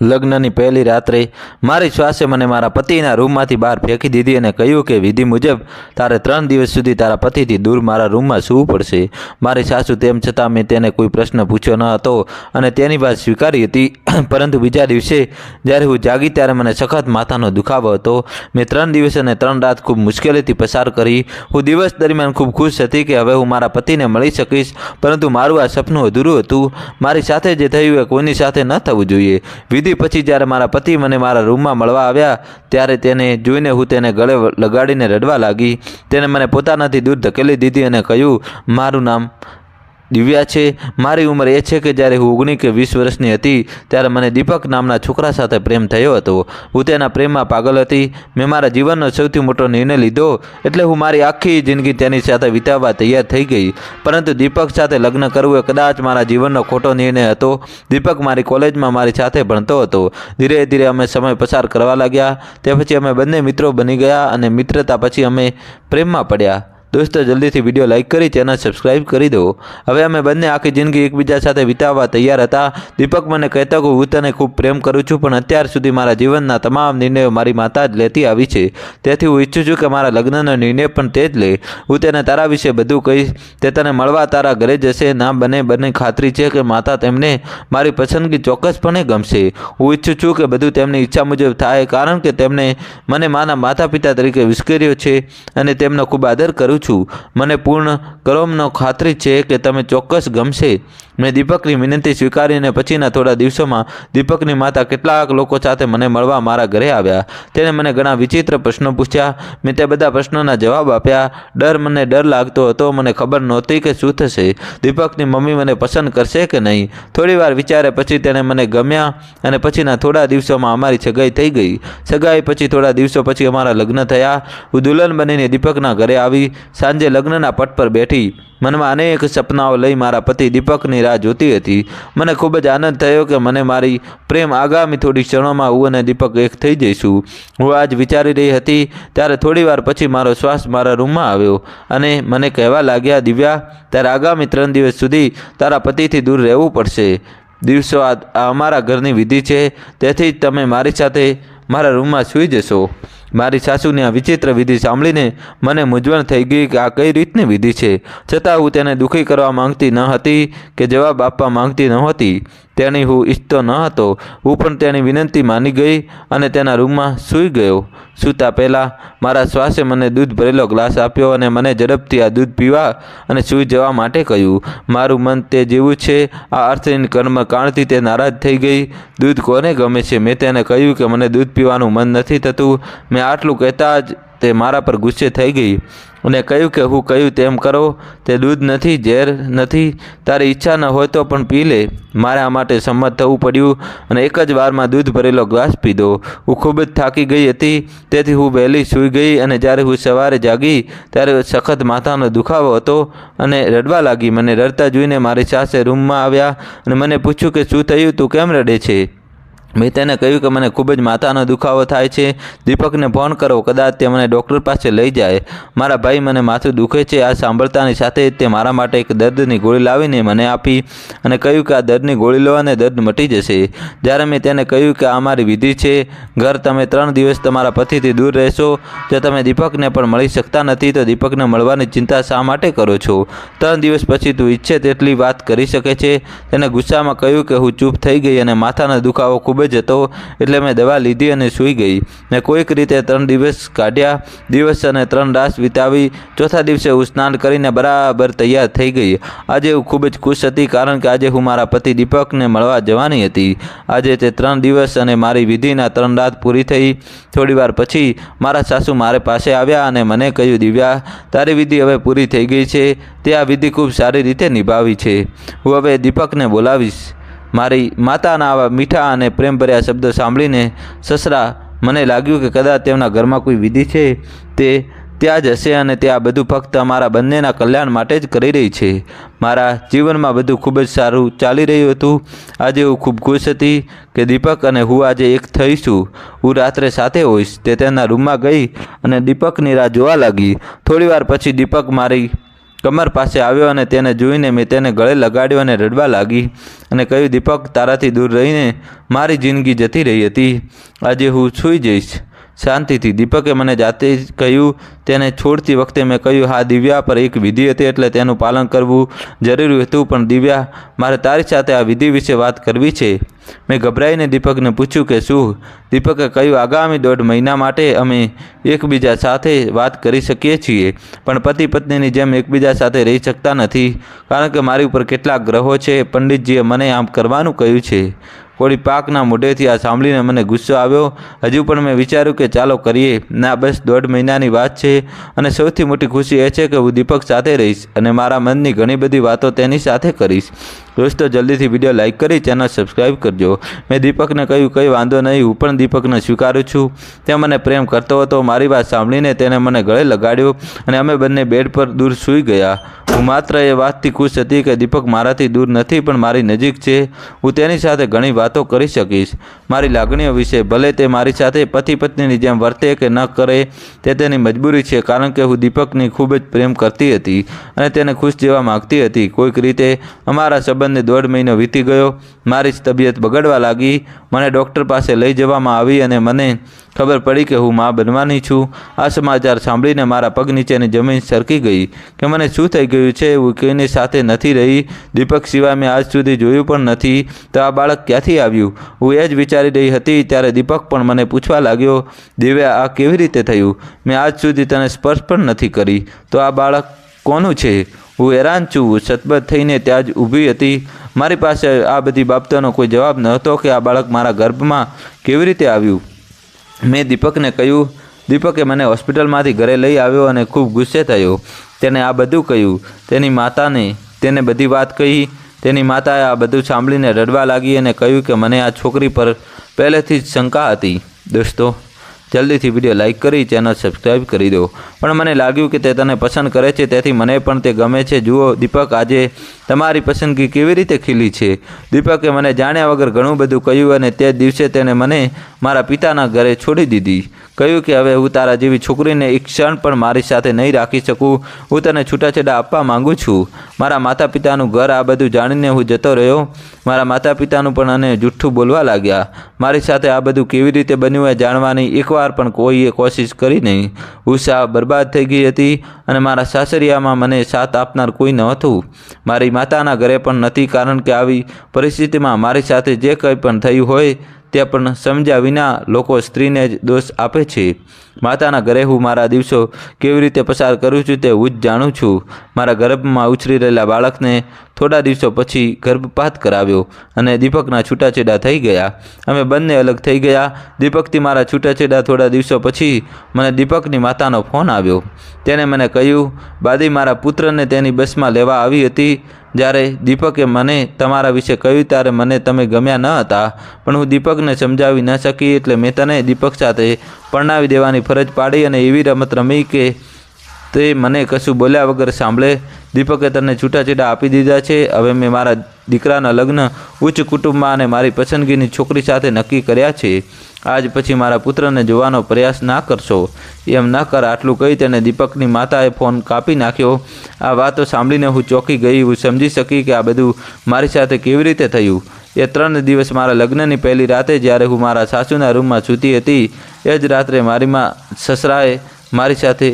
લગ્નની પહેલી રાત્રે મારી શ્વાસે મને મારા પતિના રૂમમાંથી બહાર ફેંકી દીધી અને કહ્યું કે, વિધિ મુજબ તારે ત્રણ દિવસ સુધી તારા પતિથી દૂર મારા રૂમમાં સૂવું પડશે. મારી સાસુ તેમ છતાં મેં તેને કોઈ પ્રશ્ન પૂછ્યો ન હતો અને તેની વાત સ્વીકારી હતી. પરંતુ બીજા દિવસે જ્યારે હું જાગી ત્યારે મને સખત માથાનો દુખાવો હતો. મેં ત્રણ દિવસ અને ત્રણ રાત ખૂબ મુશ્કેલીથી પસાર કરી. હું દિવસ દરમિયાન ખૂબ ખુશ હતી કે હવે હું મારા પતિને મળી શકીશ. પરંતુ મારું આ સપનું અધૂરું હતું. મારી સાથે જે થયું એ કોઈની સાથે ન થવું જોઈએ. વિધિ પછી જ્યારે મારા પતિ મને મારા રૂમમાં મળવા આવ્યા, ત્યારે તેને જોઈને હું તેને ગળે લગાડીને રડવા લાગી. તેને મને પોતાનાથી દૂર ધકેલી દીધી અને કહ્યું, મારું નામ દિવ્યા છે. મારી ઉંમર એ છે કે જ્યારે હું ઓગણીસ કે વીસ વર્ષની હતી, ત્યારે મને દીપક નામના છોકરા સાથે પ્રેમ થયો હતો. હું તેના પ્રેમમાં પાગલ હતી. મેં મારા જીવનનો સૌથી મોટો નિર્ણય લીધો, એટલે હું મારી આખી જિંદગી તેની સાથે વિતાવવા તૈયાર થઈ ગઈ. પરંતુ દીપક સાથે લગ્ન કરવું એ કદાચ મારા જીવનનો ખોટો નિર્ણય હતો. દીપક મારી કોલેજમાં મારી સાથે ભણતો હતો. ધીરે ધીરે અમે સમય પસાર કરવા લાગ્યા. તે પછી અમે બંને મિત્રો બની ગયા અને મિત્રતા પછી અમે પ્રેમમાં પડ્યા. દોસ્તો જલ્દીથી વીડિયો લાઇક કરી, ચેનલ સબસ્ક્રાઇબ કરી દો હવે અમે બંને આખી જિંદગી એકબીજા સાથે વિતાવવા તૈયાર હતા. દીપક મને કહેતો કે હું તને ખૂબ પ્રેમ કરું છું, પણ અત્યાર સુધી મારા જીવનના તમામ નિર્ણયો મારી માતા જ લેતી આવી છે. તેથી હું ઈચ્છું છું કે મારા લગ્નનો નિર્ણય પણ તે જ લે. હું તેને તારા વિશે બધું કહીશ. તે તને મળવા તારા ઘરે જશે. ના બને બને ખાતરી છે કે માતા તેમને મારી પસંદગી ચોક્કસપણે ગમશે. હું ઈચ્છું છું કે બધું તેમની ઈચ્છા મુજબ થાય, કારણ કે તેમણે મને માના માતા પિતા તરીકે વિસ્કર્યો છે અને તેમનો ખૂબ આદર કરું છું. મને પૂર્ણ કરોમનો ખાતરી છે કે તમે ચોક્કસ ગમશે. મેં દીપકની વિનંતી સ્વીકારીને પછીના થોડા દિવસોમાં દીપકની માતા કેટલાક લોકો સાથે મને મળવા મારા ઘરે આવ્યા. તેણે મને ઘણા વિચિત્ર પ્રશ્નો પૂછ્યા. મેં તે બધા પ્રશ્નોના જવાબ આપ્યા. ડર મને ડર લાગતો હતો. મને ખબર નહોતી કે શું થશે. દીપકની મમ્મી મને પસંદ કરશે કે નહીં? થોડી વાર વિચારે પછી તેણે મને ગમ્યા અને પછીના થોડા દિવસોમાં અમારી સગાઈ થઈ ગઈ. સગાઈ પછી થોડા દિવસો પછી અમારા લગ્ન થયા. હું દુલ્હન બનીને દીપકના ઘરે આવી. સાંજે લગ્નના પટ પર બેઠી મનમાં અનેક સપનાઓ લઈ મારા પતિ દીપકની રાહ જોતી હતી. મને ખૂબ જ આનંદ થયો કે મને મારી પ્રેમ આગામી થોડી ક્ષણોમાં હું અને દીપક એક થઈ જઈશું. હું આજ વિચારી રહી હતી, ત્યારે થોડી વાર પછી મારો શ્વાસ મારા રૂમમાં આવ્યો અને મને કહેવા લાગ્યા, દિવ્યા ત્યારે આગામી ત્રણ દિવસ સુધી તારા પતિથી દૂર રહેવું પડશે. દિવસો આ અમારા ઘરની વિધિ છે, તેથી જ તમે મારી સાથે મારા રૂમમાં સૂઈ જશો. મારી સાસુની આ વિચિત્ર વિધિ સાંભળીને મને મૂંઝવણ થઈ ગઈ કે આ કઈ રીતની વિધિ છે? છતાં હું તેને દુઃખી કરવા માંગતી ન હતી કે જવાબ આપવા માંગતી નહોતી તેની હું ઈચ્છતો ન હતો. હું પણ તેની વિનંતી માની ગઈ અને તેના રૂમમાં સૂઈ ગયો. સૂતા પહેલાં મારા શ્વાસે મને દૂધ ભરેલો ગ્લાસ આપ્યો અને મને ઝડપથી આ દૂધ પીવા અને સૂઈ જવા માટે કહ્યું, મારું મન તે જેવું છે, આ અર્થહીન કર્મ કારણથી તે નારાજ થઈ ગઈ. દૂધ કોને ગમે છે? મેં તેને કહ્યું કે મને દૂધ પીવાનું મન નથી થતું. મેં આટલું કહેતા જ તે મારા પર ગુસ્સે થઈ ગઈ. અને કહ્યું કે, હું કહ્યું તેમ કરો, તે દૂધ નથી, ઝેર નથી, તારી ઈચ્છા ન હોય તો પણ પી લે. મારે આ માટે સંમત થવું પડ્યું અને એક જ વારમાં દૂધ ભરેલો ગ્લાસ પીધો. હું ખૂબ જ થાકી ગઈ હતી, તેથી હું વહેલી સૂઈ ગઈ અને જ્યારે હું સવારે જાગી, ત્યારે સખત માથાનો દુખાવો હતો અને રડવા લાગી. મને રડતા જોઈને મારી સાસે રૂમમાં આવ્યા અને મને પૂછ્યું કે, શું થયું? તું કેમ રડે છે? મેં તેને કહ્યું કે મને ખૂબ જ માથાનો દુખાવો થાય છે. દીપકને ફોન કરો, કદાચ તે મને ડૉક્ટર પાસે લઈ જાય. મારા ભાઈ મને માથું દુખે છે. આ સાંભળતાની સાથે તે મારા માટે એક દર્દની ગોળી લાવીને મને આપી અને કહ્યું કે આ દર્દની ગોળી લો દર્દ મટી જશે. જ્યારે મેં તેને કહ્યું કે આ મારી વિધિ છે, ઘર તમે ત્રણ દિવસ તમારા પતિથી દૂર રહેશો. જો તમે દીપકને પણ મળી શકતા નથી, તો દીપકને મળવાની ચિંતા શા માટે કરો છો? ત્રણ દિવસ પછી તું ઈચ્છે તેટલી વાત કરી શકે છે. તેને ગુસ્સામાં કહ્યું કે હું ચૂપ થઈ ગઈ અને માથાનો દુખાવો ખૂબ જ હતો એટલે મેં દવા લીધી અને સૂઈ ગઈ. મેં કોઈક રીતે ત્રણ દિવસ કાઢ્યા. દિવસ અને ત્રણ રાસ વિતાવી. ચોથા દિવસે હું સ્નાન કરીને બરાબર તૈયાર થઈ ગઈ. આજે હું ખૂબ જ ખુશ હતી કારણ કે આજે હું મારા પતિ દીપકને મળવા જવાની હતી. આજે તે ત્રણ દિવસ અને મારી વિધિના ત્રણ રાત પૂરી થઈ. થોડીવાર પછી મારા સાસુ મારે પાસે આવ્યા અને મને કહ્યું, દિવ્યા, તારી વિધિ હવે પૂરી થઈ ગઈ છે. તે આ વિધિ ખૂબ સારી રીતે નિભાવી છે. હું હવે દીપકને બોલાવીશ. મારી માતાના આવા મીઠા અને પ્રેમભર્યા શબ્દો સાંભળીને સસરા, મને લાગ્યું કે કદાચ તેમના ઘરમાં કોઈ વિધિ છે, તે ત્યાં જ હશે અને તે આ બધું ફક્ત અમારા બંનેના કલ્યાણ માટે જ કરી રહી છે. મારા જીવનમાં બધું ખૂબ જ સારું ચાલી રહ્યું હતું. આજે હું ખૂબ ખુશ હતી કે દીપક અને હું આજે એક થઈશું હું રાત્રે સાથે હોઈશ, તે તેના રૂમમાં ગઈ અને દીપકની રાહ જોવા લાગી. થોડીવાર પછી દીપક મારી કમર પાસે આવ્યો અને તેને જોઈને મેં તેને ગળે લગાડ્યો અને રડવા લાગી અને કહ્યું, દીપક, તારાથી દૂર રહીને મારી જિંદગી જતી રહી હતી. આજે હું સૂઈ જઈશ. શાંતિથી. દીપકે મને જાતે જ કહ્યું, તેને છોડતી વખતે મેં કહ્યું, હા, દિવ્યા પર એક વિધિ હતી એટલે તેનું પાલન કરવું જરૂરી હતું, પણ દિવ્યા, મારે તારી સાથે આ વિધિ વિશે વાત કરવી છે. મેં ગભરાઈને દીપકને પૂછ્યું કે, શું? દીપકે કહ્યું, આગામી દોઢ મહિના માટે અમે એકબીજા સાથે વાત કરી શકીએ છીએ, પણ પતિ પત્નીની જેમ એકબીજા સાથે રહી શકતા નથી, કારણ કે મારી ઉપર કેટલાક ગ્રહો છે. પંડિતજીએ મને આમ કરવાનું કહ્યું છે. કોળી પાકના મોઢેથી આ સાંભળીને મને ગુસ્સો આવ્યો. હજુ પણ મેં વિચાર્યું કે ચાલો કરીએ. ના, બસ દોઢ મહિનાની વાત છે અને સૌથી મોટી ખુશી એ છે કે હું દીપક સાથે રહીશ અને મારા મનની ઘણી બધી વાતો તેની સાથે કરીશ. દોસ્તો, જલ્દીથી વીડિયો લાઇક કરી, ચેનલ સબસ્ક્રાઈબ કરજો. મેં દીપકને કહ્યું, કંઈ વાંધો નહીં, હું પણ દીપકને સ્વીકારું છું. તે મને પ્રેમ કરતો હતો. મારી વાત સાંભળીને તેણે મને ગળે લગાડ્યો અને અમે બંને બેડ પર દૂર સૂઈ ગયા. હું માત્ર એ વાતથી ખુશ હતી કે દીપક મારાથી દૂર નથી, પણ મારી નજીક છે. હું તેની સાથે ઘણી વાતો કરી શકીશ. મારી લાગણીઓ વિશે ભલે તે મારી સાથે પતિ પત્નીની જેમ વર્તે કે ન કરે, તે તેની મજબૂરી છે, કારણ કે હું દીપકની ખૂબ જ પ્રેમ કરતી હતી અને તેને ખુશ જેવા માગતી હતી. કોઈક રીતે અમારા સંબંધને દોઢ મહિનો વીતી ગયો. મારી જ તબિયત બગડવા લાગી. મને ડૉક્ટર પાસે લઈ જવામાં આવી અને મને ખબર પડી કે હું મા બનવાની છું. આ સમાચાર સાંભળીને મારા પગ નીચેની જમીન સરકી ગઈ કે મને શું થઈ ગયું છે હું કોઈની સાથે નથી રહી. દીપક સિવાય મેં આજ સુધી જોયું પણ નથી. તો આ બાળક ક્યાંથી આવ્યું? હું એ જ વિચારી રહી હતી, ત્યારે દીપક પણ મને પૂછવા લાગ્યો દિવ્યા આ કેવી રીતે થયું? મેં આજ સુધી તને સ્પર્શ પણ નથી કરી. તો આ બાળક કોનું છે? હું હેરાન છું. સતબત થઈને ત્યાં જ ઊભી હતી. મારી પાસે આ બધી બાબતોનો કોઈ જવાબ ન હતો કે આ બાળક મારા ગર્ભમાં કેવી રીતે આવ્યું. મેં દીપકને કહ્યું, દીપકે મને હોસ્પિટલમાંથી ઘરે લઈ આવ્યો અને ખૂબ ગુસ્સે થયો. તેને આ બધું કહ્યું. તેની માતાને તેને બધી વાત કહી. તેની માતાએ આ બધું સાંભળીને રડવા લાગી અને કહ્યું કે મને આ છોકરી પર પહેલેથી જ શંકા હતી. દોસ્તો, જલ્દીથી વીડિયો લાઇક કરી, ચેનલ સબસ્ક્રાઈબ કરી દો. પણ મને લાગ્યું કે તે તને પસંદ કરે છે, તેથી મને પણ તે ગમે છે. જુઓ, દીપક આજે તમારી પસંદગી કેવી રીતે ખીલી છે? દીપકે મને જાણ્યા વગર ઘણું બધું કહ્યું અને તે દિવસે તેણે મને મારા પિતાના ઘરે છોડી દીધી. કહ્યું કે હવે હું તારા જેવી છોકરીને એક ક્ષણ પણ મારી સાથે નહીં રાખી શકું. હું તને છૂટાછેડા આપવા માગું છું. મારા માતા પિતાનું ઘર આ બધું જાણીને હું જતો રહ્યો. મારા માતા પિતાનું પણ અને જુઠ્ઠું બોલવા લાગ્યા. મારી સાથે આ બધું કેવી રીતે બન્યું એ જાણવાની એકવાર પણ કોઈએ કોશિશ કરી નહીં. હું બરબાદ થઈ ગઈ હતી અને મારા સાસરિયામાં મને સાથ આપનાર કોઈ નહોતું. મારી માતાના ઘરે પણ નથી કારણ કે આવી પરિસ્થિતિમાં મારી સાથે જે કંઈ પણ થયું હોય તે પણ સમજ્યા વિના લોકો સ્ત્રીને જ દોષ આપે છે. માતાના ઘરે હું મારા દિવસો કેવી રીતે પસાર કરું છું તે હું જ જાણું છું. મારા ગર્ભમાં ઉછરી રહેલા બાળકને થોડા દિવસો પછી ગર્ભપાત કરાવ્યો અને દીપકના છૂટાછેડા થઈ ગયા. અમે બંને અલગ થઈ ગયા. દીપકથી મારા છૂટાછેડા થોડા દિવસો પછી મને દીપકની માતાનો ફોન આવ્યો. તેણે મને કહ્યું, બાદી, મારા પુત્રને તેની બસમાં લેવા આવી હતી. જ્યારે દીપકે મને તમારા વિશે કહ્યું ત્યારે મને તમે ગમ્યા ન હતા. પણ હું દીપકને સમજાવી ન શકી એટલે મેં તને દીપક સાથે પરણાવી દેવાની ફરજ પાડી અને એવી રમત રમી કે તે મને કશું બોલ્યા વગર સાંભળે. દીપકે તને છૂટાછેડા આપી દીધા છે. હવે મેં મારા દીકરાના લગ્ન ઉચ્ચ કુટુંબમાં અને મારી પસંદગીની છોકરી સાથે નક્કી કર્યા છે. આજ પછી મારા પુત્રને જોવાનો પ્રયાસ ના કરશો. એમ ન કર આટલું કહી તેને દીપકની માતાએ ફોન કાપી નાખ્યો. આ વાતો સાંભળીને હું ચોંકી ગઈ. હું સમજી શકી કે આ બધું મારી સાથે કેવી રીતે થયું. એ ત્રણ દિવસ મારા લગ્નની પહેલી રાતે જ્યારે હું મારા સાસુના રૂમમાં સૂતી હતી, એ જ રાત્રે મારી માં સસરાએ મારી સાથે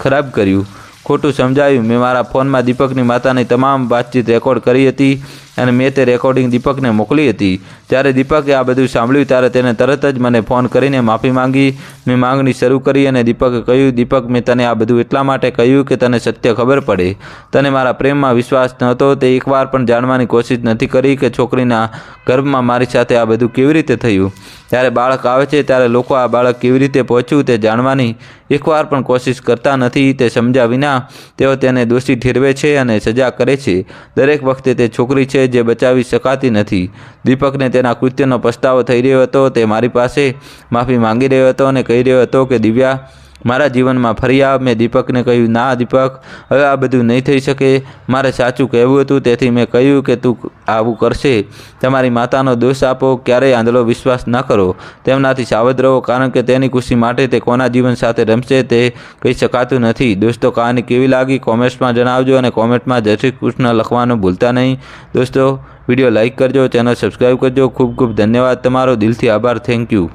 ખરાબ કર્યું. ખોટું સમજાવ્યું મેં મારા ફોનમાં દીપકની માતાની તમામ વાતચીત રેકોર્ડ કરી હતી. અને મેં તે રેકોર્ડિંગ દીપકને મોકલી હતી. જ્યારે દીપકે આ બધું સાંભળ્યું, ત્યારે તેને તરત જ મને ફોન કરીને માફી માંગી. મેં માંગણી શરૂ કરી અને દીપકે કહ્યું, દીપક, મેં તને આ બધું એટલા માટે કહ્યું કે તને સત્ય ખબર પડે. તને મારા પ્રેમમાં વિશ્વાસ નહોતો, તે એકવાર પણ જાણવાની કોશિશ નથી કરી કે છોકરીના ગર્ભમાં મારી સાથે આ બધું કેવી રીતે થયું. જ્યારે બાળક આવે છે, ત્યારે લોકો આ બાળક કેવી રીતે પહોંચ્યું તે જાણવાની એકવાર પણ કોશિશ કરતા નથી. તે સમજ્યા વિના તેઓ તેને દોષી ઠેરવે છે અને સજા કરે છે. દરેક વખતે તે છોકરી જે બચાવી શકાતી નથી. દીપકને તેના કૃત્યનો પસ્તાવો થઈ રહ્યો હતો, તે મારી પાસે માફી માંગી રહ્યો હતો અને કહી રહ્યો હતો કે દિવ્યા મારા જીવનમાં ફરી આવ. મેં દીપકને કહ્યું, ના દીપક, હવે આ બધું નહીં થઈ શકે. મારે સાચું કહેવું હતું, તેથી મેં કહ્યું કે તું આવું કરશે. તમારી માતાનો દોષ આપો, ક્યારેય આંધળો વિશ્વાસ ન કરો. તેમનાથી સાવધ રહો, કારણ કે તેની ખુશી માટે તે કોના જીવન સાથે રમશે તે કહી શકાતું નથી. દોસ્તો, કહાની કેવી લાગી? કોમેન્ટ્સમાં જણાવજો અને કોમેન્ટમાં જય શ્રી કૃષ્ણ લખવાનું ભૂલતા નહીં. દોસ્તો, વીડિયો લાઇક કરજો, ચેનલ સબસ્ક્રાઈબ કરજો. ખૂબ ખૂબ ધન્યવાદ તમારો. દિલથી આભાર. Thank you.